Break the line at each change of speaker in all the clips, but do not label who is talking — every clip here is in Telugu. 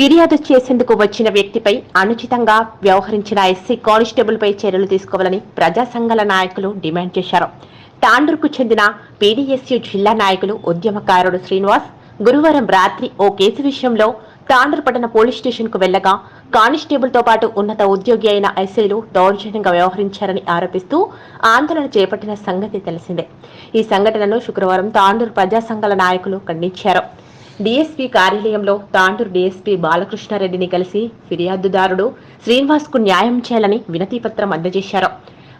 ఫిర్యాదు చేసేందుకు వచ్చిన వ్యక్తిపై అనుచితంగా వ్యవహరించిన ఎస్సీ కానిస్టేబుల్పై చర్యలు తీసుకోవాలని ప్రజా సంఘాల నాయకులు డిమాండ్ చేశారు. తాండూరుకు చెందిన పీడీఎస్యు జిల్లా నాయకులు ఉద్యమకారుడు శ్రీనివాస్ గురువారం రాత్రి ఓ కేసు విషయంలో తాండూరు పట్టణ పోలీస్ స్టేషన్కు వెళ్ళగా కానిస్టేబుల్తో పాటు ఉన్నత ఉద్యోగి అయిన ఎస్ఐలు దౌర్జన్యంగా వ్యవహరించారని ఆరోపిస్తూ ఆందోళన చేపట్టిన సంగతి తెలిసిందే. ఈ సంఘటనను శుక్రవారం తాండూరు ప్రజా సంఘాల నాయకులు ఖండించారు. డీఎస్పీ కార్యాలయంలో తాండూరు డీఎస్పీ బాలకృష్ణారెడ్డిని కలిసి ఫిర్యాదుదారుడు శ్రీనివాస్కు న్యాయం చేయాలని వినతిపత్రం అందజేశారు.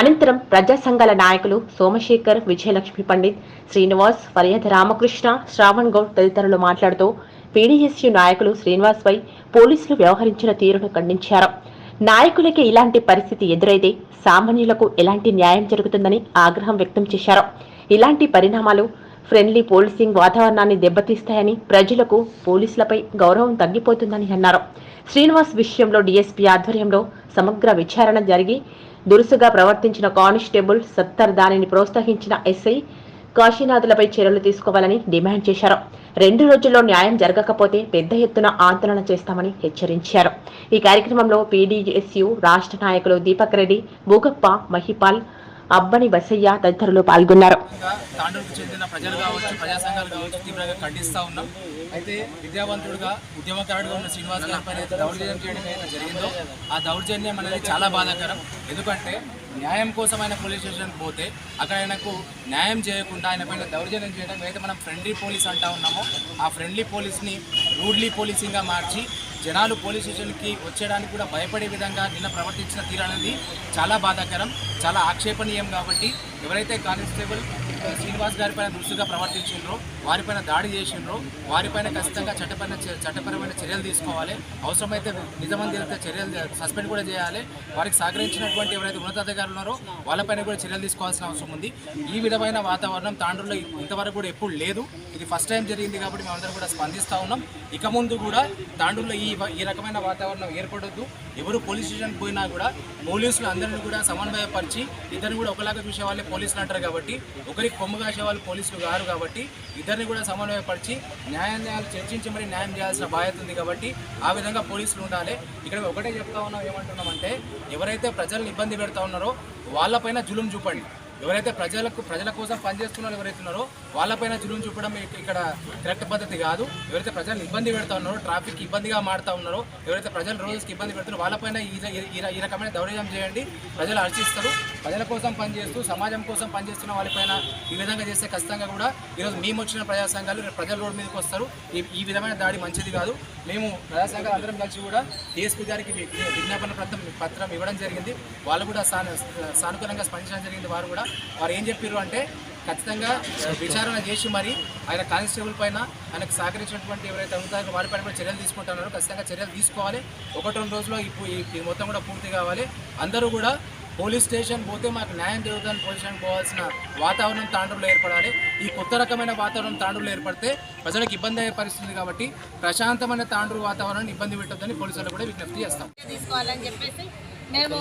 అనంతరం ప్రజా సంఘాల నాయకులు సోమశేఖర్ విజయలక్ష్మి పండిత్ శ్రీనివాస్ ఫర్యాద రామకృష్ణ శ్రావణ్ గౌడ్ తదితరులు మాట్లాడుతూ పీడీఎస్యు నాయకులు శ్రీనివాస్ పై పోలీసులు వ్యవహరించిన తీరును ఖండించారు. నాయకులకి ఇలాంటి పరిస్థితి ఎదురైతే సామాన్యులకు ఎలాంటి న్యాయం జరుగుతుందని ఆగ్రహం వ్యక్తం చేశారు. ఇలాంటి పరిణామాలు ఫ్రెండ్లీ పోలీసింగ్ వాతావరణాన్ని దెబ్బతీస్తాయని ప్రజలకు పోలీసులపై గౌరవం తగ్గిపోతుందని అన్నారు. శ్రీనివాస్ విషయంలో డీఎస్పీ ఆధ్వర్యంలో సమగ్ర విచారణ జరిగి దురుసుగా ప్రవర్తించిన కానిస్టేబుల్ సత్తర్ దానిని ప్రోత్సహించిన ఎస్ఐ కాశీనాథులపై చర్యలు తీసుకోవాలని డిమాండ్ చేశారు. రెండు రోజుల్లో న్యాయం జరగకపోతే పెద్ద ఎత్తున ఆందోళన చేస్తామని హెచ్చరించారు. ఈ కార్యక్రమంలో పీడీఎస్యు రాష్ట్ర నాయకులు దీపక్ రెడ్డి భూగప్ప మహిపాల్ అబ్బని బసయ్య తదితరులు పాల్గొన్నారు.
ఇంకా తాండూరుకు చెందిన ప్రజలు కావచ్చు ప్రజా సంఘాలు కావచ్చు తీవ్రంగా ఖండిస్తూ ఉన్నాం. అయితే విద్యావంతుడుగా ఉద్యమకారుడుగా ఉన్న శ్రీనివాస్ గారి దౌర్జన్యం చేయడం అయితే జరిగిందో ఆ దౌర్జన్యం అనేది చాలా బాధాకరం. ఎందుకంటే న్యాయం కోసం ఆయన పోలీస్ స్టేషన్కి పోతే అక్కడ ఆయనకు న్యాయం చేయకుండా ఆయన పైన దౌర్జన్యం చేయడం ఏదైతే మనం ఫ్రెండ్లీ పోలీస్ అంటా ఉన్నామో ఆ ఫ్రెండ్లీ పోలీస్ని రూడ్లీ పోలీసింగ్గా మార్చి జనాలు పోలీస్ స్టేషన్కి వచ్చేయడానికి కూడా భయపడే విధంగా నిన్న ప్రవర్తించిన తీరనేది చాలా బాధాకరం. చాలా ఆక్షేపణీయం కాబట్టి ఎవరైతే కానిస్టేబుల్ శ్రీనివాస్ గారి పైన దురుసుగా ప్రవర్తించిండ్రో వారిపైన దాడి చేసిండ్రో వారిపైన ఖచ్చితంగా చట్టపరమైన చట్టపరమైన చర్యలు తీసుకోవాలి. అవసరమైతే నిజమని తెలిస్తే చర్యలు సస్పెండ్ కూడా చేయాలి. వారికి సహకరించినటువంటి ఎవరైతే ఉన్నతాధికారులు ఉన్నారో వాళ్ళపైన కూడా చర్యలు తీసుకోవాల్సిన అవసరం ఉంది. ఈ విధమైన వాతావరణం తాండ్రులో ఇంతవరకు కూడా ఎప్పుడు లేదు. ఇది ఫస్ట్ టైం జరిగింది కాబట్టి మేమందరం కూడా స్పందిస్తూ ఉన్నాం. ఇక ముందు కూడా తాండ్రుల్లో ఈ ఈ రకమైన వాతావరణం ఏర్పడొద్దు. ఎవరు పోలీస్ స్టేషన్ పోయినా కూడా పోలీసులు అందరినీ కూడా సమన్వయపరిచి ఇద్దరిని కూడా ఒకలాగా చూసే వాళ్ళే పోలీసులు అంటారు కాబట్టి ఒకరికి కొమ్ము కాసే వాళ్ళు పోలీసులు గారు కాబట్టి ఇద్దరిని కూడా సమన్వయపరిచి న్యాయాన్యాయాలు చర్చించి మరి న్యాయం చేయాల్సిన బాధ్యత ఉంది కాబట్టి ఆ విధంగా పోలీసులు ఉండాలి. ఇక్కడ ఒకటే చెప్తా ఉన్నాం ఏమంటున్నామంటే ఎవరైతే ప్రజలను ఇబ్బంది పెడతా ఉన్నారో వాళ్ళపైన జులుం చూపండి. ఎవరైతే ప్రజలకు ప్రజల కోసం పనిచేస్తున్నారో ఎవరైతే ఉన్నారో వాళ్ళపైన జులుం చూపడం ఇక్కడ కరెక్ట్ పద్ధతి కాదు. ఎవరైతే ప్రజలు ఇబ్బంది పెడతా ఉన్నారో ట్రాఫిక్ ఇబ్బందిగా మారుతా ఉన్నారో ఎవరైతే ప్రజలు రోజుకి ఇబ్బంది పెడుతున్నారో వాళ్ళపైన ఈ ఈ- రకమైన దౌర్యం చేయండి. ప్రజలు అర్చిస్తారు ప్రజల కోసం పనిచేస్తూ సమాజం కోసం పనిచేస్తున్న వాళ్ళపైన ఈ విధంగా చేస్తే ఖచ్చితంగా కూడా ఈరోజు మేము వచ్చిన ప్రజా సంఘాలు ప్రజల రోడ్డు మీదకి వస్తారు. ఈ విధమైన దాడి మంచిది కాదు. మేము ప్రజా సంఘాలు అందరం కలిసి కూడా డిఎస్పీ గారికి విజ్ఞాపన పత్రం పత్రం ఇవ్వడం జరిగింది. వాళ్ళు కూడా సానుకూలంగా స్పందించడం జరిగింది. వారు కూడా వారు ఏం చెప్పారు అంటే ఖచ్చితంగా విచారణ చేసి మరి ఆయన కానిస్టేబుల్ పైన ఆయనకు సహకరించినటువంటి ఎవరైతే ఉంటారో వారిపైన కూడా చర్యలు తీసుకుంటున్నారో ఖచ్చితంగా చర్యలు తీసుకోవాలి. ఒకటి రెండు రోజుల్లో ఈ మొత్తం కూడా పూర్తి కావాలి. అందరూ కూడా పోలీస్ స్టేషన్ పోతే మాకు న్యాయం జరుగుతుందని పోలీస్ స్టేషన్ పోవాల్సిన వాతావరణం తాండూరులో ఏర్పడాలి. ఈ కొత్త రకమైన వాతావరణం తాండూరులో ఏర్పడితే ప్రజలకు ఇబ్బంది అయ్యే పరిస్థితి కాబట్టి ప్రశాంతమైన తాండూరు వాతావరణాన్ని ఇబ్బంది పెట్టొద్దని పోలీసులు కూడా విజ్ఞప్తి చేస్తాం
తీసుకోవాలని చెప్పేసి మేము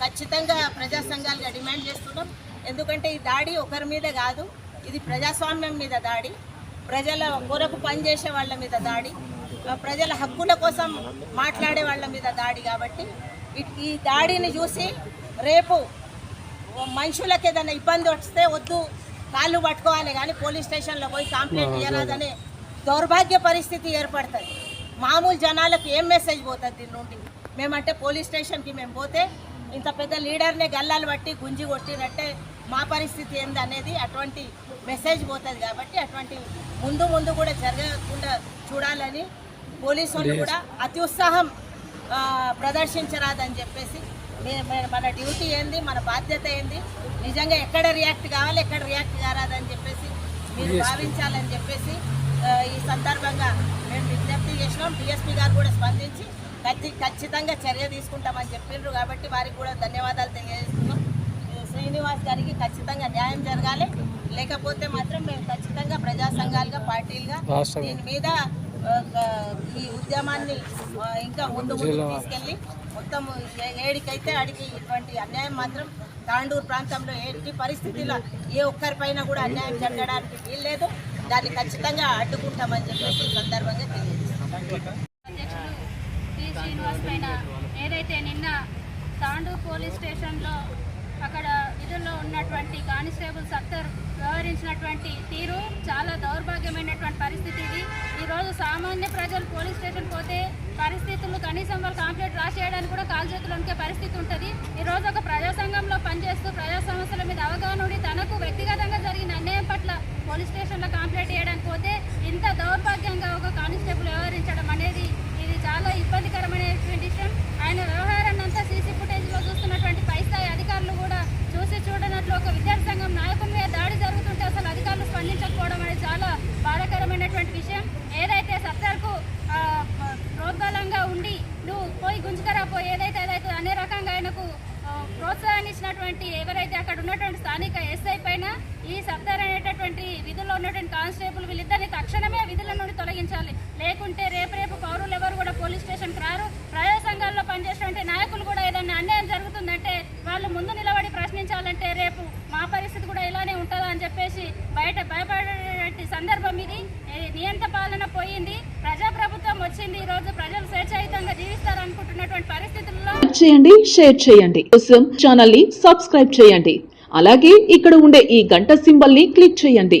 ఖచ్చితంగా ప్రజా సంఘాలుగా డిమాండ్ చేస్తున్నాం. ఎందుకంటే ఈ దాడి ఒకరి మీద కాదు ఇది ప్రజాస్వామ్యం మీద దాడి ప్రజల కొరకు పనిచేసే వాళ్ళ మీద దాడి ప్రజల హక్కుల కోసం మాట్లాడే వాళ్ళ మీద దాడి కాబట్టి ఈ- ఈ దాడిని చూసి రేపు మనుషులకు ఏదైనా ఇబ్బంది వస్తే వద్దు కాళ్ళు పట్టుకోవాలి కానీ పోలీస్ స్టేషన్లో పోయి కంప్లైంట్ ఇవ్వరాదని దౌర్భాగ్య పరిస్థితి ఏర్పడుతుంది. మామూలు జనాలకు ఏం మెసేజ్ పోతుంది దీని నుండి? మేమంటే పోలీస్ స్టేషన్కి మేము పోతే ఇంత పెద్ద లీడర్నే గల్లాలు పట్టి గుంజి కొట్టినట్టే మా పరిస్థితి ఏంది అనేది అటువంటి మెసేజ్ పోతుంది కాబట్టి అటువంటి ముందు ముందు కూడా జరగకుండా చూడాలని పోలీసు వాళ్ళు కూడా అతి ఉత్సాహం ప్రదర్శించరాదని చెప్పేసి మన డ్యూటీ ఏంది మన బాధ్యత ఏంది నిజంగా ఎక్కడ రియాక్ట్ కావాలి ఎక్కడ రియాక్ట్ కారాదని చెప్పేసి మీరు భావించాలని చెప్పేసి ఈ సందర్భంగా మేము విజ్ఞప్తి చేసినాం. డిఎస్పీ గారు కూడా స్పందించి ఖచ్చి ఖచ్చితంగా చర్య తీసుకుంటామని చెప్పిండ్రు కాబట్టి వారికి కూడా ధన్యవాదాలు తెలియజేస్తున్నాం. శ్రీనివాస్ గారికి ఖచ్చితంగా న్యాయం జరగాలి. లేకపోతే మాత్రం మేము ఖచ్చితంగా ప్రజా సంఘాలుగా పార్టీలుగా దీని మీద ఈ ఉద్యమాన్ని ఇంకా ముందు ముందు తీసుకెళ్ళి మొత్తం ఏడికైతే అడిగి ఇటువంటి అన్యాయం మాత్రం తాండూరు ప్రాంతంలో ఎట్టి పరిస్థితిలో ఏ ఒక్కరిపైన కూడా అన్యాయం జరగడానికి వీల్లేదు. దాన్ని ఖచ్చితంగా అడ్డుకుంటామని చెప్పేసి ఈ సందర్భంగా తెలియజేస్తాం
పైన ఏదైతే నిన్న తాండూర్ పోలీస్ స్టేషన్లో అక్కడ విధుల్లో ఉన్నటువంటి కానిస్టేబుల్ సత్తర్ వ్యవహరించినటువంటి తీరు చాలా దౌర్భాగ్యమైనటువంటి పరిస్థితి ఇది. ఈరోజు సామాన్య ప్రజలు పోలీస్ స్టేషన్ పోతే పరిస్థితులు కనీసం వాళ్ళు కాంప్లైంట్ రాసేయడానికి కూడా కాల్ చేతులు పరిస్థితి ఉంటుంది. ఈరోజు ఒక ప్రజా సంఘంలో పనిచేస్తూ ప్రజా సమస్యల మీద అవగాహన ఉండి తనకు వ్యక్తిగతంగా పోలీస్ స్టేషన్లో కంప్లైంట్ చేయడానికి పోతే ఇంత దౌర్భాగ్యంగా ఒక కానిస్టేబుల్ వ్యవహరించడం అనేది ఇది చాలా ఇబ్బందికరమైనటువంటి విషయం. ఆయన వ్యవహారాన్ని అంతా సీసీ ఫుటేజ్లో చూస్తున్నటువంటి పై స్థాయి అధికారులు కూడా చూసి చూడనట్లు ఒక విద్యార్థి సంఘం నాయకుని మీద దాడి జరుగుతుంటే అసలు అధికారులు స్పందించకపోవడం అనేది చాలా బాధాకరమైనటువంటి విషయం. ఏదైతే సత్తార్కు ప్రోద్బలంగా ఉండి నువ్వు పోయి గుంజుకరా పోయి ఏదైతే ఏదైతే అనే రకంగా ఆయనకు ప్రోత్సాహాన్ని ఇచ్చినటువంటి ఎవరైతే అక్కడ ఉన్నటువంటి స్థానిక ఎస్ఐ పైన ఈ సర్దార్ అనేటటువంటి విధుల్లో కానిస్టేబుల్ వీళ్ళిద్దరిని తక్షణమే విధుల నుండి తొలగించాలి. లేకుంటే రేపు రేపు పౌరులు ఎవరు కూడా పోలీస్ స్టేషన్కి రారు. ప్రజా సంఘాల్లో పనిచేసినటువంటి నాయకులు కూడా ఏదైనా అన్యాయం జరుగుతుందంటే వాళ్ళు ముందు నిలబడి ప్రశ్నించాలంటే రేపు మా పరిస్థితి కూడా ఇలానే ఉంటుందా అని చెప్పేసి బయట భయపడేటువంటి సందర్భం ఇది. నియంత పాలన పోయింది. ప్రజాప్రభుత్వం వచ్చింది. ఈ రోజు ప్రజలు స్వేచ్ఛాయుతంగా జీవిస్తారనుకుంటున్నటువంటి పరిస్థితుల్లో
చేయండి షేర్ చేయండి. కోసం ఛానల్ని సబ్స్క్రైబ్ చేయండి. అలాగే ఇక్కడ ఉండే ఈ గంట సింబల్ని క్లిక్ చేయండి.